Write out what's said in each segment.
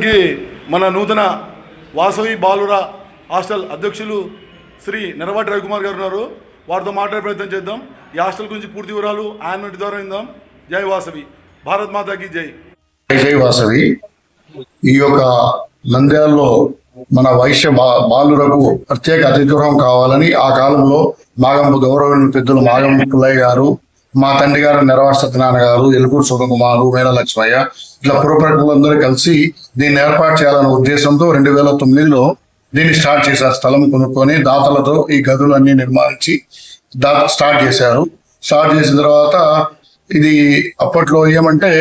కార్యక్రమానికి మన నూతన వాసవి బాలుర హాస్టల్ అధ్యక్షులు శ్రీ నెరవాటి రవికుమార్ గారు ఉన్నారు. వారితో మాట్లాడే ప్రయత్నం చేద్దాం. ఈ హాస్టల్ గురించి పూర్తి వివరాలు ఆయన ద్వారా విందాం. జై వాసవి. భారత్ మాతాకి జై. జై వాసవి. ఈ యొక్క నంద్యాలలో మన వైశ్య బా- ప్రత్యేక అతిథిగృహం కావాలని ఆ కాలంలో మాగంపు గౌరవ పెద్దలు మాగంపు పుల్లయ్య గారు మా తండ్రి గారు నెరవాడ సత్యనారాయణ గారు ఎలుకూరు సుధకుమారు మేడ లక్ష్మయ్య ఇట్లా పురప్రజలందరూ కలిసి దీన్ని ఏర్పాటు చేయాలనే ఉద్దేశంతో రెండు వేల తొమ్మిదిలో దీన్ని స్టార్ట్ చేశారు. స్థలం కొనుక్కొని దాతలతో ఈ గదులన్నీ నిర్మాణించి దా స్టార్ట్ చేశారు. స్టార్ట్ చేసిన తర్వాత ఇది అప్పట్లో ఏమంటే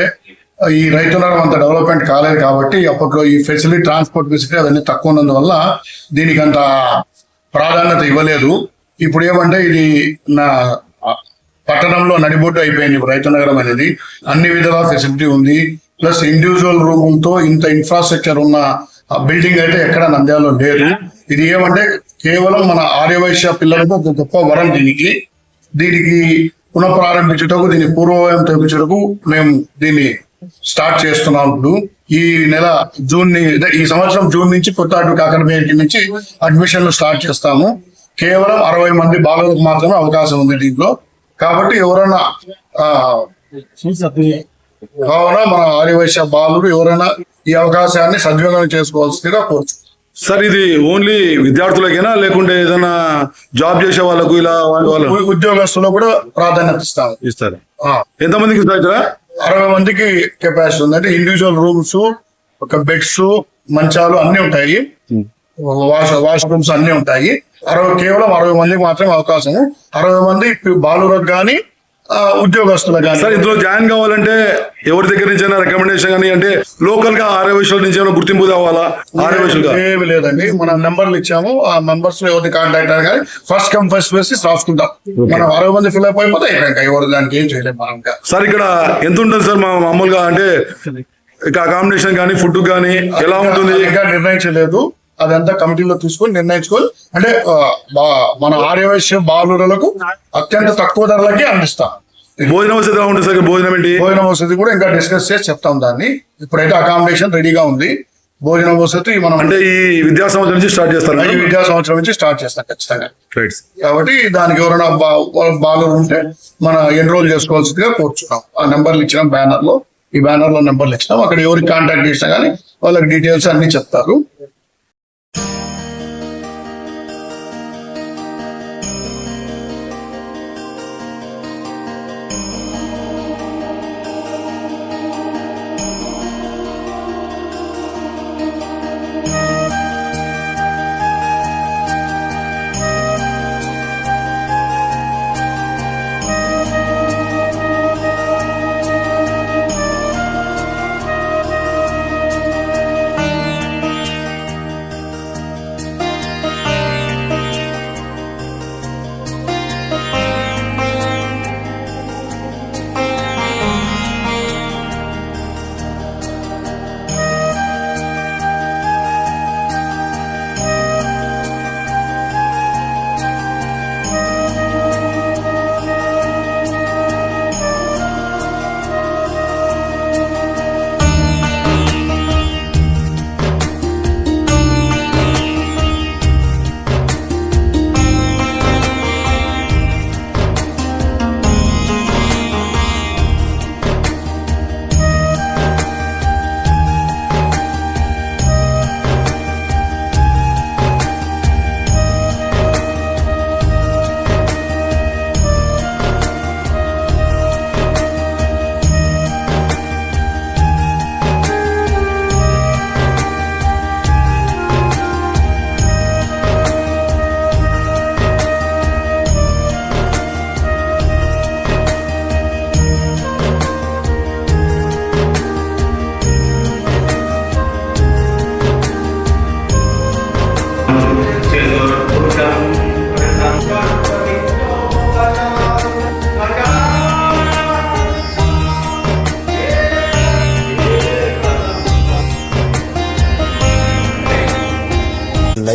ఈ రైతు నగరం అంత డెవలప్మెంట్ కాలేదు కాబట్టి అప్పట్లో ఈ ఫెసిలిటీ ట్రాన్స్పోర్ట్ ఫెసిలిటీ అవన్నీ తక్కువ ఉన్నందువల్ల దీనికి అంత ప్రాధాన్యత ఇవ్వలేదు. ఇప్పుడు ఏమంటే ఇది నా పట్టణంలో నడిబొడ్డు అయిపోయింది రైతు నగరం అనేది. అన్ని విధాల ఫెసిలిటీ ఉంది. ప్లస్ ఇండివిజువల్ రూములతో ఇంత ఇన్ఫ్రాస్ట్రక్చర్ ఉన్న బిల్డింగ్ అయితే ఎక్కడ నంద్యాలలో లేదు. ఇది ఏమంటే కేవలం మన ఆర్యవైశ్య పిల్లలకు ఒక గొప్ప వరం దీనికి. దీనికి పునఃప్రారంభించుటకు దీని పూర్వవయం తెప్పించుటకు మేము దీన్ని స్టార్ట్ చేస్తున్నాం ఇప్పుడు. ఈ నెల జూన్ ఈ సంవత్సరం జూన్ నుంచి కొత్త అడ్మిట్ అకాడమీ నుంచి అడ్మిషన్లు స్టార్ట్ చేస్తాము. కేవలం అరవై మంది బాలలకు మాత్రమే అవకాశం ఉంది దీంట్లో. కాబట్టి ఎవరైనా కావున మన ఆర్యవైశ్య బాలురు ఎవరైనా ఈ అవకాశాన్ని సద్వినియోగం చేసుకోవాల్సిందిగా కోరుచు సార్ ఇది ఓన్లీ విద్యార్థులకేనా లేకుంటే ఏదైనా జాబ్ చేసే వాళ్ళకు ఇలా వాళ్ళ ఉద్యోగస్తులకు కూడా ప్రాధాన్యత ఇస్తారు. ఎంతమందికి ఇస్తారు ఇక్కడ? అరవై మందికి కెపాసిటీ ఉంది అంటే ఇండివిజువల్ రూమ్స్ ఒక బెడ్స్ మంచాలు అన్ని ఉంటాయి. వాష్ వాష్ రూమ్స్ అన్ని ఉంటాయి. అరవై కేవలం అరవై మందికి మాత్రమే అవకాశం. అరవై మంది బాలురకు కానీ ఉద్యోగస్తులకు కానీ సార్ ఇందులో జాయిన్ కావాలంటే ఎవరి దగ్గర నుంచి అయినా రికమెండేషన్ కానీ అంటే లోకల్గా ఆర్య వయసుల నుంచి ఏమైనా గుర్తింపు కావాలా ఆర్య వయసులుగా ఏమి లేదండి. మనం నెంబర్లు ఇచ్చాము. ఆ మెంబర్స్ ఎవరిని కాంటాక్ట్ అయినా కానీ ఫస్ట్ కమ్ ఫస్ట్ బేసిస్ రాసుకుంటాం. మనం అరవై మంది ఫిల్అప్ అయిపోతే అయిపోయాక ఎవరు దానికి ఏం చేయలేము మనం ఇంకా. సార్ ఇక్కడ ఎంత ఉంటుంది సార్ మా మామూలుగా? అంటే ఇక అకామిడేషన్ కానీ ఫుడ్ కానీ ఎలా ఉంటుంది? ఇంకా నిర్ణయించలేదు. అదంతా కమిటీలో తీసుకొని నిర్ణయించుకొని అంటే మన ఆర్యవైశ్య బాలులకు అత్యంత తక్కువ ధరలకి అందిస్తాం. భోజన వసతి ఉంటుంది సార్ భోజనం ఏంటి? భోజన వసతి కూడా ఇంకా డిస్కస్ చేసి చెప్తాం దాన్ని. ఇప్పుడైతే అకామిడేషన్ రెడీగా ఉంది. భోజన వసతి మనం అంటే ఈ విద్యా సంవత్సరం నుంచి స్టార్ట్ చేస్తారు ఈ విద్యా సంవత్సరం నుంచి స్టార్ట్ చేస్తాం ఖచ్చితంగా. కాబట్టి దానికి ఎవరైనా బా- బాలు ఉంటే మన ఎన్రోల్ చేసుకోవాల్సిందిగా కోరుచున్నాం. ఆ నెంబర్లు ఇచ్చినాం బ్యానర్లో. ఈ బ్యానర్లో నెంబర్లు ఇచ్చినాం. అక్కడ ఎవరికి కాంటాక్ట్ చేసినా కానీ వాళ్ళకి డీటెయిల్స్ అన్ని చెప్తారు.